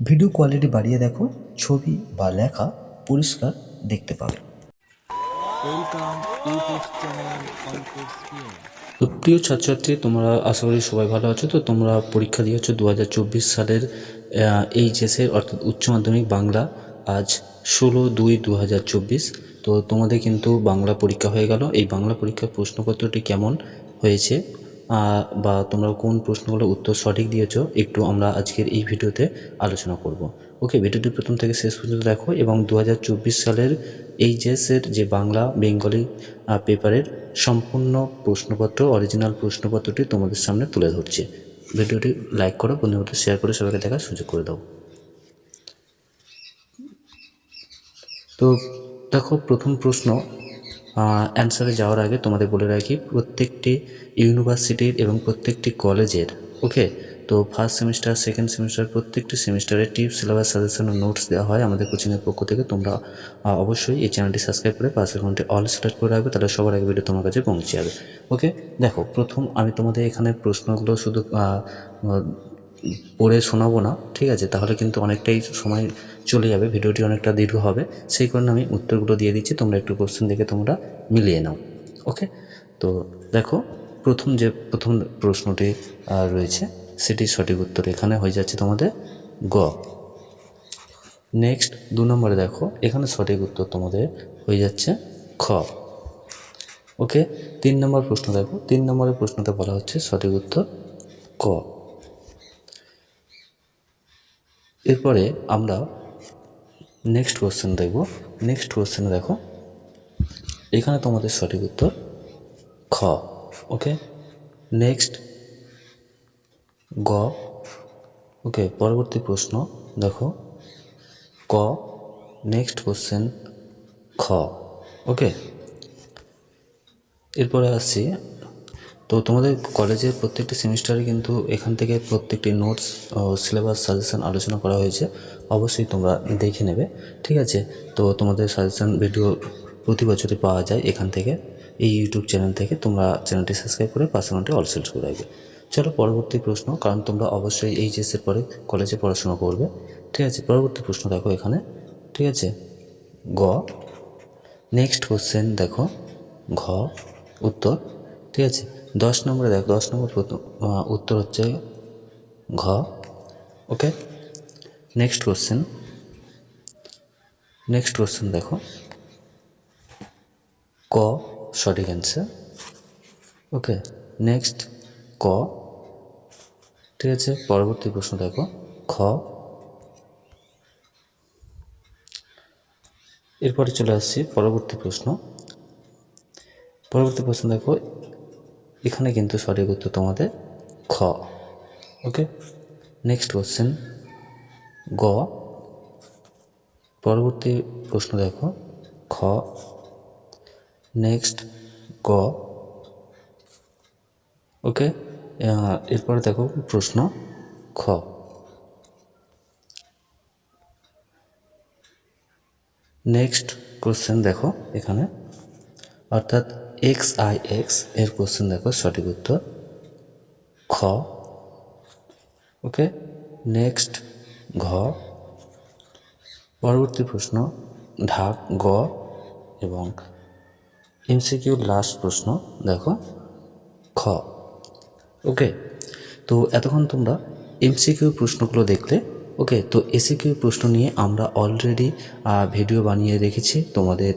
Video quality বাড়িয়ে দেখো ছবি বা লেখা পরিষ্কার দেখতে পাবে। তো প্রিয় ছাত্রছাত্রী তোমরা আশা করি সবাই ভালো আছো। তো তোমরা পরীক্ষা দিয়েছ দু হাজার চব্বিশ সালের এইচএসের অর্থাৎ উচ্চ মাধ্যমিক বাংলা আজ ষোলো দুই দু হাজার চব্বিশ। তো তোমাদের কিন্তু বাংলা পরীক্ষা হয়ে গেল। এই বাংলা পরীক্ষার প্রশ্নপত্রটি কেমন হয়েছে? বা তোমরা কোন প্রশ্নগুলোর উত্তর সঠিক দিয়েছ, একটু আমরা আজকের এই ভিডিওতে আলোচনা করব। ওকে, ভিডিওটি প্রথম থেকে শেষ পর্যন্ত দেখো এবং দু হাজার চব্বিশ সালের এইচএসের যে বাংলা, বেঙ্গলি পেপারের সম্পূর্ণ প্রশ্নপত্র, অরিজিনাল প্রশ্নপত্রটি তোমাদের সামনে তুলে ধরছে। ভিডিওটি লাইক করো, বন্ধুদের শেয়ার করে সবাইকে দেখার সুযোগ করে দাও। তো দেখো, প্রথম প্রশ্ন অ্যান্সারে যাওয়ার আগে তোমাদের বলে রাখি, প্রত্যেকটি ইউনিভার্সিটির এবং প্রত্যেকটি কলেজের ওকে তো ফার্স্ট সেমিস্টার সেকেন্ড সেমিস্টার প্রত্যেকটি সেমিস্টারে টিপস সিলেবাস সাজেশন ও নোটস দেওয়া হয় আমাদের কোচিংয়ের পক্ষ থেকে। তোমরা অবশ্যই এই চ্যানেলটি সাবস্ক্রাইব করে পাশের ঘন্টে অল সিলেক্ট করে রাখবে, তাহলে সবার আগে ভিডিও তোমার কাছে পৌঁছে যাবে ওকে দেখো, প্রথম আমি তোমাদের এখানে প্রশ্নগুলো শুধু পড়ে শোনাবো না, ঠিক আছে? তাহলে কিন্তু অনেকটাই সময় চলে যাবে, ভিডিওটি অনেকটা দীর্ঘ হবে। সেই কারণে আমি উত্তরগুলো দিয়ে দিচ্ছি, তোমরা একটু কোশ্চেন দেখে তোমরা মিলিয়ে নাও ওকে তো দেখো, প্রথম যে, প্রথম প্রশ্নটি রয়েছে সেটি সঠিক উত্তর এখানে হয়ে যাচ্ছে তোমাদের গ। নেক্সট দু নম্বরে দেখো, এখানে সঠিক উত্তর তোমাদের হয়ে যাচ্ছে খ ওকে তিন নম্বর প্রশ্ন দেখো, তিন নম্বরের প্রশ্নতে বলা হচ্ছে সঠিক উত্তর ক। এরপরে আমরা নেক্সট কোশ্চেন দেখব। নেক্সট কোশ্চেনে দেখো। এখানে তোমাদের সঠিক উত্তর খ ওকে নেক্সট গ ওকে পরবর্তী প্রশ্ন দেখো। ক নেক্সট কোশ্চেন খ ওকে এরপরে আসছি তো তোমাদের কলেজের প্রত্যেকটি সেমিস্টারে কিন্তু এখান থেকে প্রত্যেকটি নোটস সিলেবাস সাজেশন আলোচনা করা হয়েছে। অবশ্যই তোমরা দেখে নেবে, ঠিক আছে? তো তোমাদের সাজেশান ভিডিও প্রতি বছরই পাওয়া যায় এখান থেকে। এই ইউটিউব চ্যানেল থেকে তোমরা চ্যানেলটি সাবস্ক্রাইব করে পার্সোনালটি অল সিলেক্ট করে রাখবে। চলো পরবর্তী প্রশ্ন, কারণ তোমরা অবশ্যই এইচএসের পরে কলেজে পড়াশোনা করবে। ঠিক আছে? পরবর্তী প্রশ্ন দেখো এখানে। ঠিক আছে? গ। নেক্সট কোশ্চেন দেখো। ঘ, উত্তর। ঠিক আছে? দশ নম্বরে দেখো, দশ নম্বর উত্তর হচ্ছে ঘ, okay? Next question next question দেখো। ক, সঠিক অ্যান্সার ওকে? নেক্সট ক। ঠিক আছে, পরবর্তী প্রশ্ন দেখো। খ। এরপরে চলে আসছি, পরবর্তী প্রশ্ন। পরবর্তী প্রশ্ন দেখো এখানে কিন্তু সঠিক উত্তর তোমাদের খ। ওকে। নেক্সট কোশ্চেন গ। পরবর্তী প্রশ্ন দেখো। খ। নেক্সট গ। ওকে এরপরে দেখো প্রশ্ন খ। নেক্সট কোশ্চেন দেখো এখানে। অর্থাৎ এক্স আই এক্সের কোশ্চেন দেখো, সঠিক উত্তর খ। ওকে নেক্সট ঘ। পরবর্তী প্রশ্ন, ঢাক, গ এবং এমসিকিউ লাস্ট প্রশ্ন, দেখো, খ। ওকে তো এতক্ষণ তোমরা এমসিকিউ প্রশ্নগুলো দেখলে ওকে তো এসিকিউ প্রশ্ন নিয়ে আমরা অলরেডি ভিডিও বানিয়ে রেখেছি তোমাদের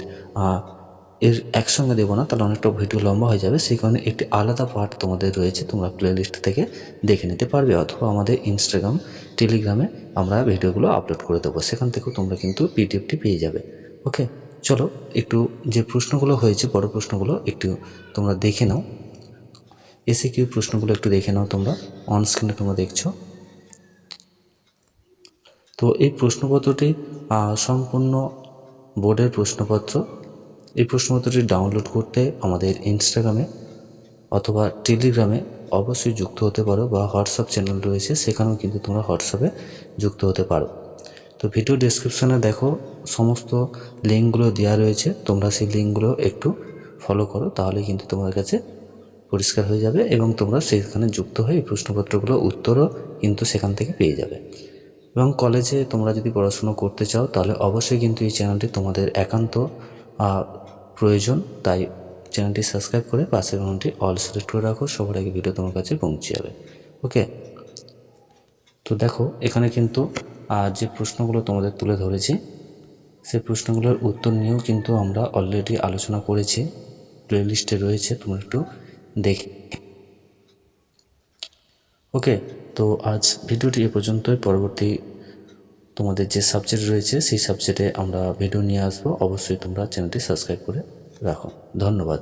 এর একসঙ্গে দেবো না, তাহলে অনেকটা ভিডিও লম্বা হয়ে যাবে। সেই কারণে একটি আলাদা পার্ট তোমাদের রয়েছে, তোমরা প্লেলিস্ট থেকে দেখে নিতে পারবে, অথবা আমাদের ইনস্টাগ্রাম টেলিগ্রামে আমরা ভিডিওগুলো আপলোড করে দেবো। সেখান থেকেও তোমরা কিন্তু পিডিএফটি পেয়ে যাবে। ওকে চলো, একটু যে প্রশ্নগুলো হয়েছে, বড় প্রশ্নগুলো একটু তোমরা দেখে নাও। এসে কিউ প্রশ্নগুলো একটু দেখে নাও তোমরা। অন স্ক্রিনে তোমরা দেখছ। তো এই প্রশ্নপত্রটি সম্পূর্ণ বোর্ডের প্রশ্নপত্র। এই প্রশ্নপত্রটি ডাউনলোড করতে আমাদের ইনস্টাগ্রামে অথবা টেলিগ্রামে অবশ্যই যুক্ত হতে পারো বা হোয়াটসঅ্যাপ চ্যানেল রয়েছে, সেখানেও কিন্তু তোমরা হোয়াটসঅ্যাপে যুক্ত হতে পারো। তো ভিডিও ডেসক্রিপশানে দেখো সমস্ত লিঙ্কগুলো দেওয়া রয়েছে, তোমরা সেই লিঙ্কগুলো একটু ফলো করো, তাহলে কিন্তু তোমার কাছে পরিষ্কার হয়ে যাবে এবং তোমরা সেখানে যুক্ত হয়ে প্রশ্নপত্রগুলো উত্তরও কিন্তু সেখান থেকে পেয়ে যাবে। এবং কলেজে তোমরা যদি পড়াশুনো করতে চাও, তাহলে অবশ্যই কিন্তু এই চ্যানেলটি তোমাদের একান্ত প্রয়োজন তাই চ্যানেলটি সাবস্ক্রাইব করে পাশের ঘন্টি অল সিলেক্ট করে রাখো সবার আগে ভিডিও তোমার কাছে পৌঁছে যাবে। ওকে? তো দেখো এখানে কিন্তু আহ, যে প্রশ্নগুলো তোমাদের তুলে ধরেছি সেই প্রশ্নগুলোর উত্তর নিয়েও কিন্তু আমরা অলরেডি আলোচনা করেছি। প্লেলিস্টে রয়েছে তোমরা একটু দেখে ওকে? তো আজ ভিডিওটি এ পর্যন্তই পরবর্তী তোমাদের যে সাবজেক্ট রয়েছে, সেই সাবজেক্টে আমরা ভিডিও নিয়ে আসব। অবশ্যই তোমরা চ্যানেলটি সাবস্ক্রাইব করে রাখো। ধন্যবাদ।